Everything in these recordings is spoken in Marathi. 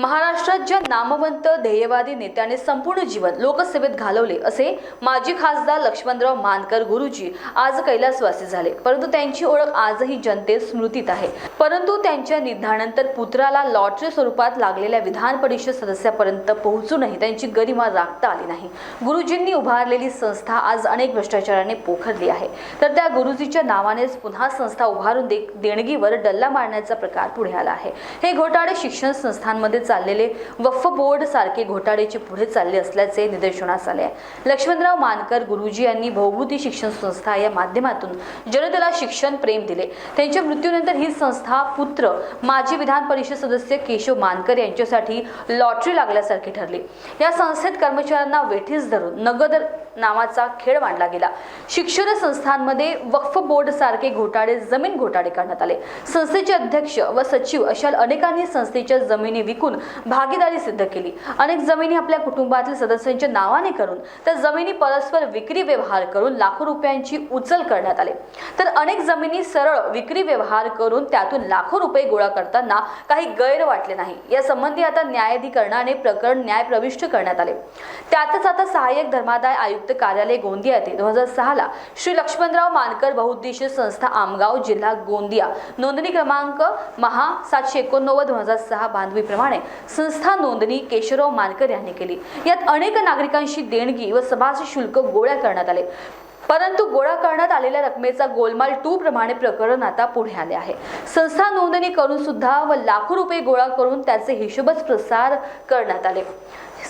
महाराष्ट्रात ज्या नामवंत ध्येयवादी नेत्याने संपूर्ण जीवन लोकसेवेत घालवले असे माजी खासदार लक्ष्मणराव मानकर गुरुजी आज कैलासवासी झाले. परंतु त्यांची ओळख आजही जनतेत स्मृतीत आहे. परंतु त्यांच्या निधनानंतर पुत्राला लॉटरी स्वरूपात लागलेल्या विधान परिषद सदस्यापर्यंत पोहोचूनही त्यांची गरिमा राखता आली नाही. गुरुजींनी उभारलेली संस्था आज अनेक भ्रष्टाचाराने पोखरली आहे. तर त्या गुरुजीच्या नावानेच पुन्हा संस्था उभारून दे देणगीवर डल्ला मारण्याचा प्रकार पुढे आला आहे. हे घोटाळे शिक्षण संस्थांमध्ये चाललेले वक्फ बोर्ड सारखे घोटाळेचे पुढे चालले असल्याचे निदर्शनास आले लक्ष्मणराव मानकर गुरुजी यांनी भौभूती शिक्षण संस्था या माध्यमातून जनतेला शिक्षण प्रेम दिले. त्यांच्या मृत्यूनंतर ही संस्था पुत्र माजी विधान परिषद सदस्य केशव मानकर यांच्यासाठी लॉटरी लागल्यासारखी ठरली. या संस्थेत कर्मचाऱ्यांना वेठीस धरून नगद नावाचा खेळ मांडला गेला. शिक्षण संस्थांमध्ये वक्फ बोर्ड सारखे घोटाळे जमीन घोटाळे करण्यात आले. संस्थेचे अध्यक्ष व सचिव अशा अनेकांनी संस्थेच्या जमिनी विकून भागीदारी सिद्ध केली. अनेक जमिनी आपल्या कुटुंबातील सदस्यांच्या नावाने करून त्या जमिनी परस्पर विक्री व्यवहार करून लाखो रुपयांची उचल करण्यात आले. तर अनेक जमिनी सरळ विक्री व्यवहार करून त्यातून लाखो रुपये गोळा करताना काही गैर वाटले नाही. या संबंधी आता न्यायाधिकरणाने प्रकरण न्याय प्रविष्ट करण्यात आले. त्यातच आता सहाय्यक धर्मादाय आयुक्त कार्यालय गोंदिया येथे दोन हजार सहाला श्री लक्ष्मणराव मानकर बहुउद्देशीय संस्था आमगाव जिल्हा गोंदिया नोंदणी क्रमांक महा सातशे एकोणनव्वद दोन हजार सहा बांधवीप्रमाणे संस्था नोंदणी केशवराव मानकर यांनी केली. यात अनेक नागरिकांशी देणगी व सभासी शुल्क गोळ्या करण्यात आले. परंतु गोळा करण्यात आलेल्या रकमेचा गोलमाल टू प्रमाणे प्रकरण आता पुढे आले आहे. संस्था नोंदणी करून सुद्धा व लाखो रुपये गोळा करून त्याचे हिशोबच प्रसार करण्यात आले.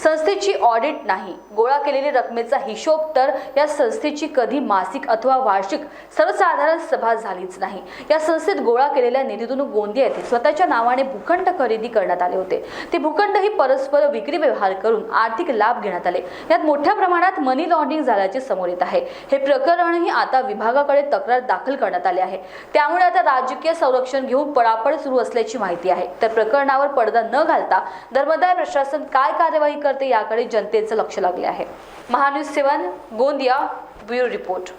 संस्थेची ऑडिट नाही. गोळा केलेली रकमेचा हिशोब तर या संस्थेची कधी मासिक अथवा वार्षिक सर्वसाधारण सभा झालीच नाही. या संस्थेत गोळा केलेल्या निधीतून गोंदिया येथे स्वतःच्या नावाने भूखंड खरेदी करण्यात आले होते. ते भूखंड ही परस्पर विक्री व्यवहार करून आर्थिक लाभ घेण्यात आले. यात मोठ्या प्रमाणात मनी लॉन्ड्रिंग झाल्याचे समोर येत आहे. हे प्रकरणही आता विभागाकडे तक्रार दाखल करण्यात आली आहे. त्यामुळे आता राजकीय संरक्षण घेऊन पळापळ सुरू असल्याची माहिती आहे. तर प्रकरणावर पडदा न घालता धर्मदाय प्रशासन काय कार्यवाही करते याकडे जनतेचं लक्ष लागले आहे. Mahanews seven Gondia bureau report.